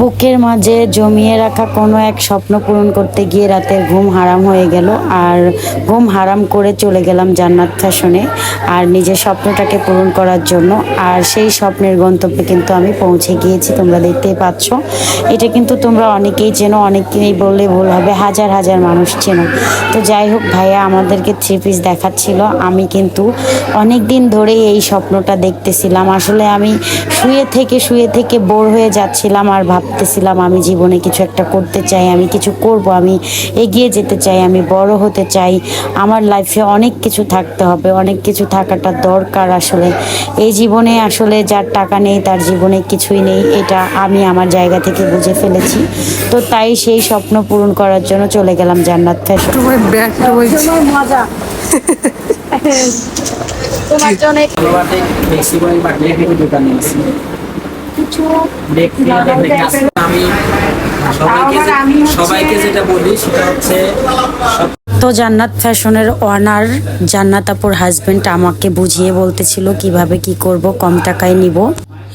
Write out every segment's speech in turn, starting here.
বুকের মাঝে জমিয়ে রাখা কোনো এক স্বপ্ন পূরণ করতে গিয়ে রাতের ঘুম হারাম হয়ে গেল আর ঘুম হারাম করে চলে গেলাম জান্নাত ফ্যাশনে আর নিজের স্বপ্নটাকে পূরণ করার জন্য। আর সেই স্বপ্নের গন্তব্যে কিন্তু আমি পৌঁছে গিয়েছি, তোমরা দেখতেই পাচ্ছ। এটা কিন্তু তোমরা অনেকেই চেনো, অনেকেই বললে ভুল হবে, হাজার হাজার মানুষ চেনো। তো যাই হোক ভাইয়া, আমাদেরকে থ্রি পিস দেখাচ্ছিল। আমি কিন্তু অনেক দিন ধরেই এই স্বপ্নটা দেখতেছিলাম। আসলে আমি শুয়ে থেকে শুয়ে থেকে বোর হয়ে যাচ্ছিলাম আর ভাবতেছিলাম আমি জীবনে কিছু একটা করতে চাই আমি কিছু করব আমি এগিয়ে যেতে চাই আমি বড় হতে চাই। আমার লাইফে অনেক কিছু থাকতে হবে অনেক কিছু থাকাটা দরকার আসলে। এই জীবনে আসলে যার টাকা নেই তার জীবনে কিছুই নেই এটা আমি আমার জায়গা থেকে বুঝে ফেলেছি। তো তাই সেই স্বপ্ন পূরণ করার জন্য চলে গেলাম জান্নাত ফ্যাশন মজা। তোমার জন্য কিছু দেখতে দেখতে আসলে আমি সবাইকে সবাইকে যেটা বলি সেটা হচ্ছে তো জান্নাত ফ্যাশনের ওয়ানার জান্নাত আপুর হাজবেন্ড আমাকে বুঝিয়ে বলতেছিল কীভাবে কি করব কম টাকায় নিব।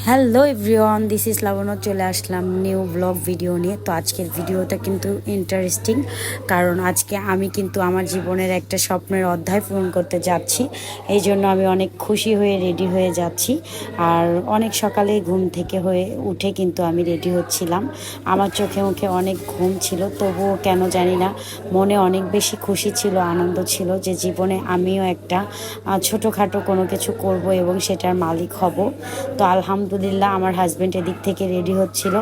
Hello everyone this is Labonno চলে আসলাম নিউ ব্লগ ভিডিও নিয়ে। তো আজকের ভিডিওটা কিন্তু ইন্টারেস্টিং কারণ আজকে আমি কিন্তু আমার জীবনের একটা স্বপ্নের অধ্যায় পূরণ করতে যাচ্ছি। এই জন্য আমি অনেক খুশি হয়ে রেডি হয়ে যাচ্ছি। আর অনেক সকালে ঘুম থেকে হয়ে উঠে কিন্তু আমি রেডি হচ্ছিলাম। আমার চোখে মুখে অনেক ঘুম ছিল, তবুও কেন জানি না, মনে অনেক বেশি খুশি ছিল, আনন্দ ছিল যে জীবনে আমিও একটা ছোটোখাটো কোনো কিছু করব এবং সেটার মালিক হব। তো আলহামদুলিল্লাহ আমার হাজব্যান্ড এদিক থেকে রেডি হচ্ছিল।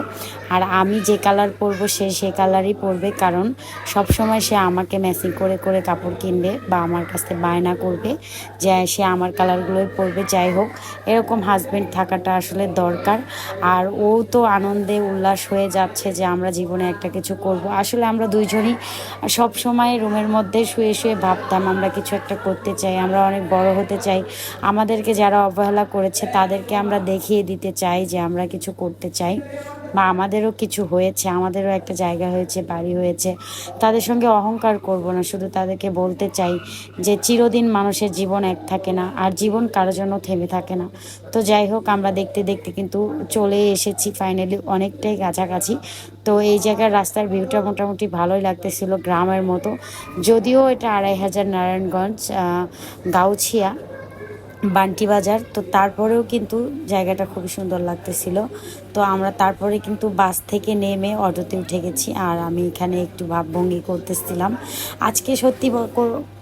আর আমি যে কালার পরবো সে সে কালারই পরবে কারণ সব সময় সে আমাকে ম্যাচিং করে করে কাপড় কিনবে বা আমার কাছ থেকে বায়না করবে যে সে আমার কালারগুলোই পরবে, যাই হোক। এরকম হাজব্যান্ড থাকাটা আসলে দরকার। আর ও তো আনন্দে উল্লাস হয়ে যাচ্ছে যে আমরা জীবনে একটা কিছু করব। আসলে আমরা দুইজনই সব সময় রুমের মধ্যে শুয়ে শুয়ে ভাবতাম আমরা কিছু একটা করতে চাই, আমরা অনেক বড় হতে চাই। আমাদেরকে যারা অবহেলা করেছে তাদেরকে আমরা দেখিয়ে দিতে চাই, যে আমরা কিছু করতে চাই। বা আমাদেরও কিছু হয়েছে, আমাদেরও একটা জায়গা হয়েছে, বাড়ি হয়েছে। তাদের সঙ্গে অহংকার করব না, শুধু তাদেরকে বলতে চাই যে চিরদিন মানুষের জীবন এক থাকে না, আর জীবন কারোর জন্য থেমে থাকে না। তো যাই হোক, আমরা দেখতে দেখতে কিন্তু চলে এসেছি ফাইনালি অনেকটাই কাছাকাছি। তো এই জায়গার রাস্তার ভিউটা মোটামুটি ভালোই লাগতেছিল গ্রামের মতো। যদিও এটা আড়াই হাজার নারায়ণগঞ্জ গাউছিয়া। বান্টি বাজার। তো তারপরেও কিন্তু জায়গাটা খুবই সুন্দর লাগতেছিল। তো আমরা তারপরে কিন্তু বাস থেকে নেমে অটোতে উঠে গেছি, আর আমি এখানে একটু ভাবভঙ্গি করতেছিলাম। আজকে সত্যি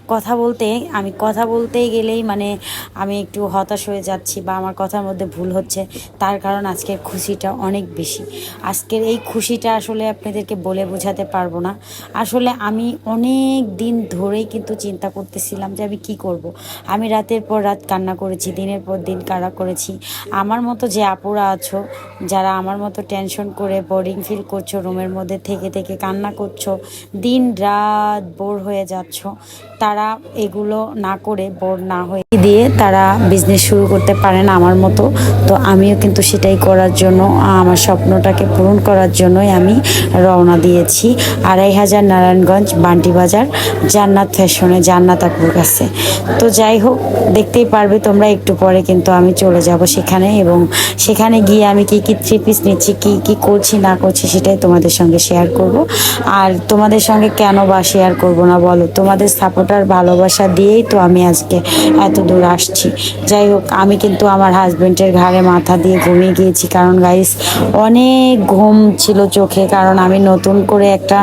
কথা বলতে, আমি কথা বলতে গেলেই মানে আমি একটু হতাশ হয়ে যাচ্ছি বা আমার কথার মধ্যে ভুল হচ্ছে। তার কারণ আজকের খুশিটা অনেক বেশি। আজকের এই খুশিটা আসলে আপনাদেরকে বলে বোঝাতে পারব না। আসলে আমি অনেক দিন ধরেই কিন্তু চিন্তা করতেছিলাম যে আমি কি করব। আমি রাতের পর রাত কান্না করেছি, দিনের পর দিন কারা করেছি। আমার মতো যে আপুরা আছো, যারা আমার মতো টেনশন করে বোরিং ফিল করছ রুমের মধ্যে থেকে থেকে কান্না করছ, দিন রাত বোর হয়ে যাচ্ছ, তারা এগুলো না করে বোর না হয়ে দিয়ে তারা বিজনেস শুরু করতে পারে না আমার মতো। তো আমিও কিন্তু সেটাই করার জন্য, আমার স্বপ্নটাকে পূরণ করার জন্যই আমি রওনা দিয়েছি। আড়াই হাজার নারায়ণগঞ্জ, বান্টি বাজার, জান্নাত ফ্যাশনে, জান্নাত আপুর কাছে। তো যাই হোক, দেখতেই পারবে তোমরা, একটু পরে কিন্তু আমি চলে যাব সেখানে এবং সেখানে গিয়ে আমি কি কি থ্রি পিস নিচ্ছি, কি কি করছি, না করছি সেটাই তোমাদের সঙ্গে শেয়ার করব। আর তোমাদের সঙ্গে কেন বা শেয়ার করব না বলো? তোমাদের সাপোর্টার ভালোবাসা দিয়েই তো আমি আজকে এত দূর আসছি। যাই হোক, আমি কিন্তু আমার হাজবেন্ডের ঘাড়ে মাথা দিয়ে ঘুমিয়ে গিয়েছি। কারণ গাইস অনেক ঘুম ছিল চোখে, কারণ আমি নতুন করে একটা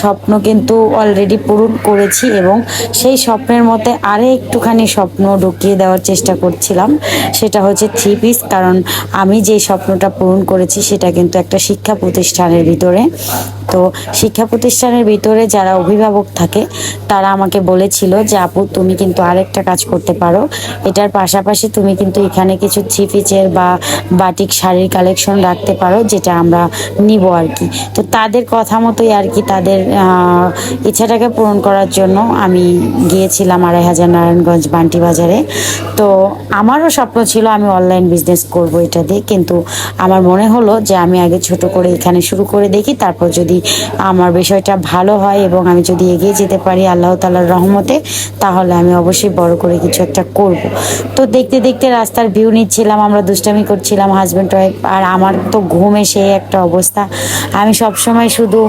স্বপ্ন কিন্তু অলরেডি পূরণ করেছি এবং সেই স্বপ্নের মতে আরে একটুখানি স্বপ্ন ঢুকিয়ে দেওয়ার চেষ্টা করছিলাম। সেটা হচ্ছে থ্রি পিস কারণ আমি যে স্বপ্নটা পূরণ করেছি সেটা কিন্তু একটা শিক্ষা প্রতিষ্ঠানের ভিতরে। তো শিক্ষা প্রতিষ্ঠানের ভিতরে যারা অভিভাবক থাকে, তারা আমাকে বলেছিল যে, আপু, তুমি কিন্তু আরেকটা কাজ করতে পারো। এটার পাশাপাশি তুমি কিন্তু এখানে কিছু থ্রি বা বাটিক শাড়ির কালেকশন রাখতে পারো, যেটা আমরা নিব আর কি। তো তাদের কথা মতোই আর কি তাদের ইচ্ছাটাকে পূরণ করার জন্য আমি গিয়েছিলাম আড়াই হাজার নারায়ণগঞ্জ বান্টি বাজারে। তো আমারও স্বপ্ন ছিল আমি অনলাইন বিজনেস করব এটা দিয়ে, কিন্তু আমার মনে হলো যে, আমি আগে ছোট করে এখানে শুরু করে দেখি, তারপর যদি আমার বিষয়টা ভালো হয় এবং আমি যদি এগিয়ে যেতে পারি, আল্লাহ তালার রহমত রহমতে তাহলে আমি অবশ্যই বড় করে কিছু একটা করব। তো দেখতে দেখতে রাস্তার ভিউ নিচ্ছিলাম, আমরা দুষ্টামি করছিলাম হাজব্যান্ড ওয়াইফ আর আমার তো ঘুমে সেই একটা অবস্থা। আমি সব সময় শুধু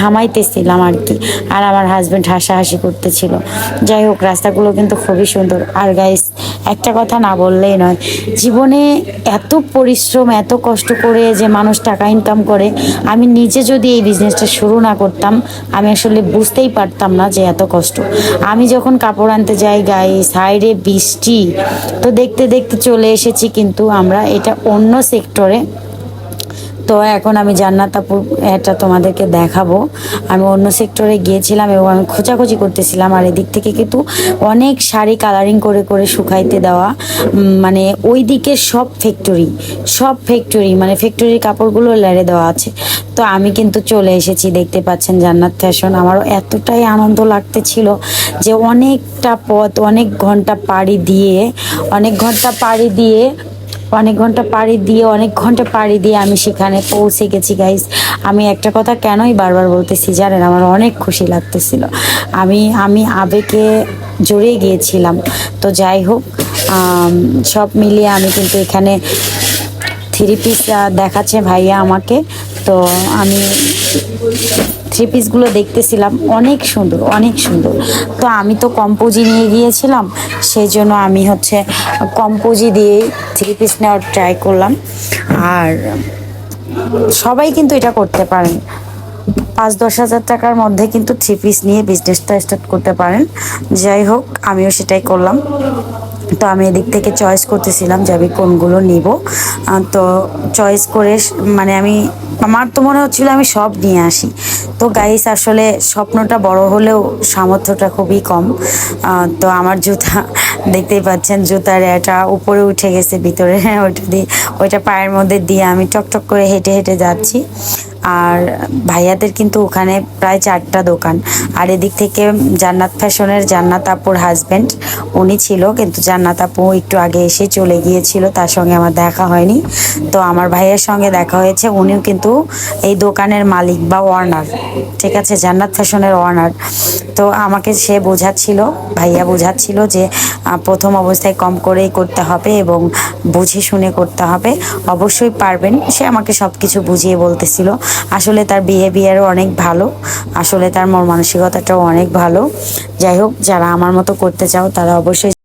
হামাইতেছিলাম আর কি, আর আমার হাজব্যান্ড হাসাহাসি করতেছিল। যাই হোক, রাস্তাগুলো কিন্তু খুবই সুন্দর। আর গাইস একটা কথা না বললেই নয়, জীবনে এত পরিশ্রম, এত কষ্ট করে যে মানুষ টাকা ইনকাম করে, আমি নিজে যদি এই বিজনেসটা শুরু না করতাম, আমি আসলে বুঝতেই পারতাম না যে এত কষ্ট। আমি যখন কাপড় আনতে যাই গায়ে সাইডে বৃষ্টি। তো দেখতে দেখতে চলে এসেছি কিন্তু আমরা এটা অন্য সেক্টরে তো এখন আমি জান্নাত আপুর এটা তোমাদেরকে দেখাবো। আমি অন্য সেক্টরে গিয়েছিলাম এবং আমি খোঁজাখুঁজি করতেছিলাম, আর এদিক থেকে কিন্তু অনেক শাড়ি কালারিং করে করে শুকাইতে দেওয়া মানে ওই দিকে সব ফ্যাক্টরি সব ফ্যাক্টরি মানে ফ্যাক্টরির কাপড়গুলো লেড়ে দেওয়া আছে। তো আমি কিন্তু চলে এসেছি, দেখতে পাচ্ছেন জান্নাত ফ্যাশন আমারও এতটাই আনন্দ লাগতেছিল যে অনেকটা পথ, অনেক ঘণ্টা পাড়ি দিয়ে, অনেক ঘণ্টা পাড়ি দিয়ে অনেক ঘণ্টা পাড়ি দিয়ে, অনেক ঘণ্টা পাড়ি দিয়ে আমি সেখানে পৌঁছে গেছি গাইস আমি একটা কথা কেনই বারবার বলতেছি, জানেন? আমার অনেক খুশি লাগতেছিল। আমি আমি আবেগে জড়িয়ে গিয়েছিলাম। তো যাই হোক সব মিলিয়ে আমি কিন্তু এখানে থ্রি পিস দেখাচ্ছে ভাইয়া আমাকে। তো আমি থ্রি পিসগুলো দেখতেছিলাম। অনেক সুন্দর অনেক সুন্দর। তো আমি তো কম্পোজি নিয়ে গিয়েছিলাম সেই জন্য আমি হচ্ছে কম্পোজি দিয়েই থ্রি পিস নেওয়ার ট্রাই করলাম। আর সবাই কিন্তু এটা করতে পারেন। পাঁচ দশ হাজার টাকার মধ্যে কিন্তু থ্রি পিস নিয়ে বিজনেসটা স্টার্ট করতে পারেন। যাই হোক, আমিও সেটাই করলাম। তো আমি এদিক থেকে চয়েস করতেছিলাম যে আমি কোনগুলো নিব। তো চয়েস করে মানে আমি, আমার তো মনে হচ্ছিল আমি সব নিয়ে আসি। তো গাইস আসলে স্বপ্নটা বড় হলেও সামর্থ্যটা খুবই কম। তো আমার জুতা, দেখতেই পাচ্ছেন জুতার এটা উপরে উঠে গেছে ভিতরে হ্যাঁ ওইটা দিয়ে, ওইটা পায়ের মধ্যে দিয়ে আমি টকটক করে হেঁটে হেঁটে যাচ্ছি। আর ভাইয়াদের কিন্তু ওখানে প্রায় চারটা দোকান। আর এদিক থেকে জান্নাত ফ্যাশনের জান্নাত আপুর হাজবেন্ড উনি ছিল, কিন্তু জান্নাত আপু একটু আগে এসে চলে গিয়েছিল, তার সঙ্গে আমার দেখা হয়নি। তো আমার ভাইয়ের সঙ্গে দেখা হয়েছে, উনিও কিন্তু এই দোকানের মালিক বা ওয়ার্নার ঠিক আছে? জান্নাত ফ্যাশনের ওয়ার্নার তো আমাকে সে বোঝাচ্ছিল, ভাইয়া বোঝাচ্ছিল যে প্রথম অবস্থায় কম করেই করতে হবে এবং বুঝে শুনে করতে হবে। অবশ্যই পারবেন, সে আমাকে সব কিছু বুঝিয়ে বলতেছিল। আসলে তার বিহেভিয়ারও অনেক ভালো, আসলে তার মন মানসিকতাটাও অনেক ভালো। যাই হোক, যারা আমার মতো করতে চাও, তারা অবশ্যই